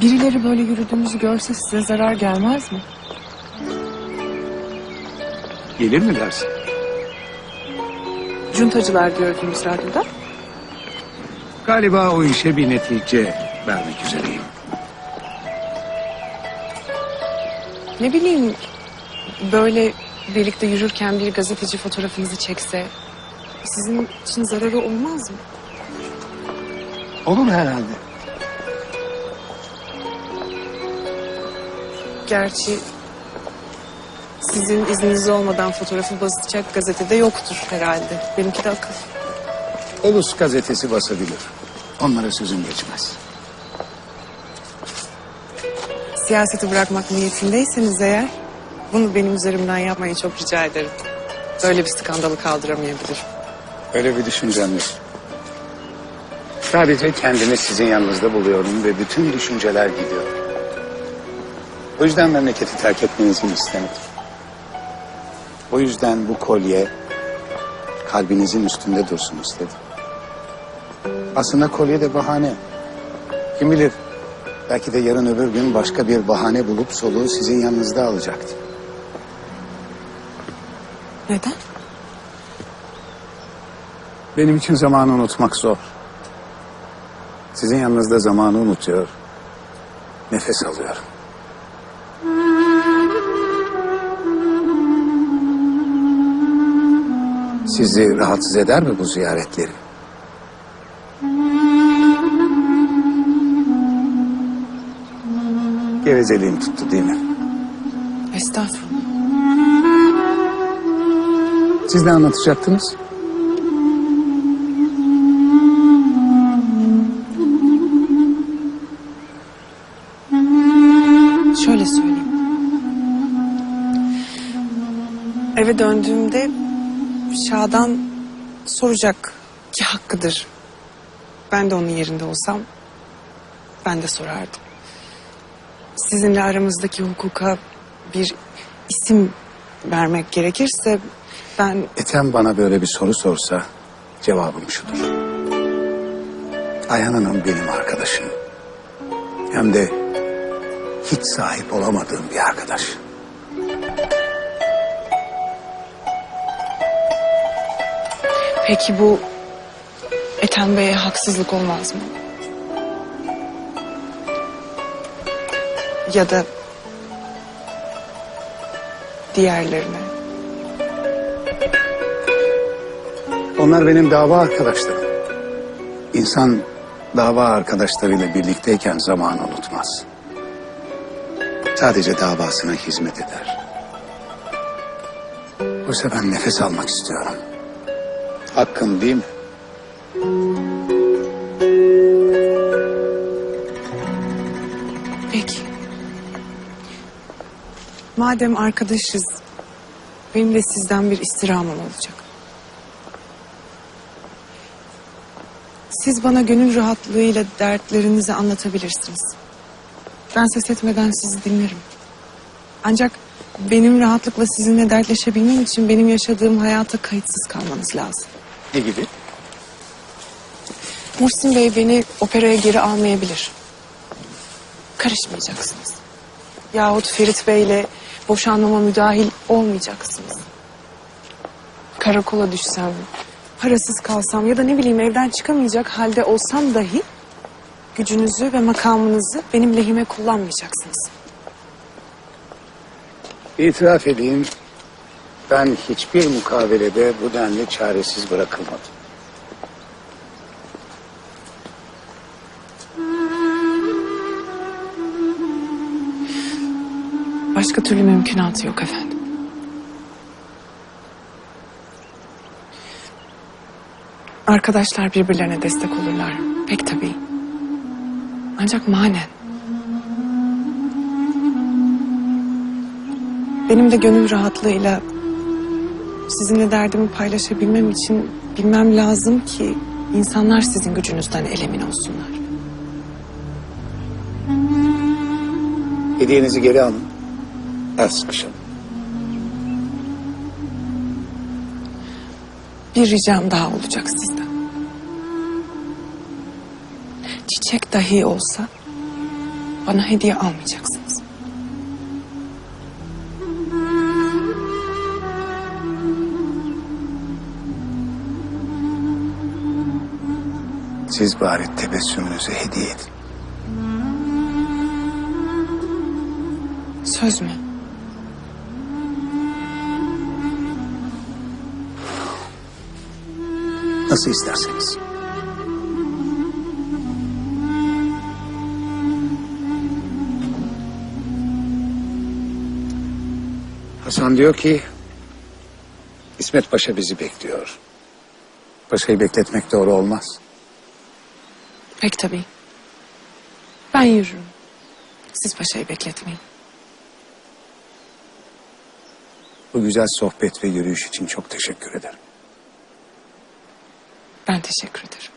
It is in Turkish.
Birileri böyle yürüdüğümüzü görse size zarar gelmez mi? Gelir mi dersin? Cuntacılar gördüğümüz radyoda. Galiba o işe bir netice vermek üzereyim. Ne bileyim böyle birlikte yürürken bir gazeteci fotoğrafınızı çekse sizin için zararı olmaz mı? Olur herhalde. Gerçi sizin izniniz olmadan fotoğrafı basacak gazetede yoktur herhalde. Benimki de akıl. Ulus gazetesi basabilir. Onlara sözüm geçmez. Siyaseti bırakmak niyetindeyseniz eğer bunu benim üzerimden yapmayı çok rica ederim. Böyle bir skandalı kaldıramayabilirim. Öyle bir düşüncem yok. Sadece kendimi sizin yanınızda buluyorum ve bütün düşünceler gidiyor. O yüzden memleketi terk etmenizi istemedim. O yüzden bu kolye kalbinizin üstünde dursun istedim. Aslında kolye de bahane. Kim bilir belki de yarın öbür gün başka bir bahane bulup soluğu sizin yanınızda alacaktı. Neden? Benim için zamanı unutmak zor. Sizin yanınızda zamanı unutuyor. Nefes alıyorum. Sizi rahatsız eder mi bu ziyaretlerim? Gevezeliğim tuttu değil mi? Estağfurullah. Siz ne anlatacaktınız? Şöyle söyleyeyim. Eve döndüğümde Şadan soracak ki hakkıdır. Ben de onun yerinde olsam ben de sorardım. Sizinle aramızdaki hukuka bir isim vermek gerekirse ben Ethem bana böyle bir soru sorsa cevabım şudur. Ayhan Hanım benim arkadaşım. Hem de hiç sahip olamadığım bir arkadaş. Peki bu Ethem Bey'e haksızlık olmaz mı? Ya da diğerlerine. Onlar benim dava arkadaşlarım. İnsan dava arkadaşlarıyla birlikteyken zamanı unutmaz. Sadece davasına hizmet eder. Oysa ben nefes almak istiyorum. Hakkım değil mi? Peki. Madem arkadaşız, benim de sizden bir istirhamım olacak. Siz bana gönül rahatlığıyla dertlerinizi anlatabilirsiniz. Ben ses etmeden sizi dinlerim. Ancak benim rahatlıkla sizinle dertleşebilmem için benim yaşadığım hayata kayıtsız kalmanız lazım. Ne gibi? Muhsin Bey beni operaya geri almayabilir. Karışmayacaksınız. Yahut Ferit Bey'le boşanmama müdahil olmayacaksınız. Karakola düşsem, parasız kalsam ya da ne bileyim evden çıkamayacak halde olsam dahi gücünüzü ve makamınızı benim lehime kullanmayacaksınız. İtiraf edeyim, ben hiçbir mukabelede bu denli çaresiz bırakılmadım. Başka türlü mümkünatı yok efendim. Arkadaşlar birbirlerine destek olurlar. Pek tabii. Ancak manen. Benim de gönül rahatlığıyla sizinle derdimi paylaşabilmem için bilmem lazım ki insanlar sizin gücünüzden elemin olsunlar. Hediyenizi geri alın. El sıkışalım. Bir ricam daha olacak sizden. Çiçek dahi olsa bana hediye almayacaksınız. Siz bari tebessümünüzü hediye edin. Söz mü? Nasıl isterseniz. Hasan diyor ki İsmet Paşa bizi bekliyor. Paşa'yı bekletmek doğru olmaz. Pek tabii. Ben yürürüm. Siz paşayı bekletmeyin. Bu güzel sohbet ve yürüyüş için çok teşekkür ederim. Ben teşekkür ederim.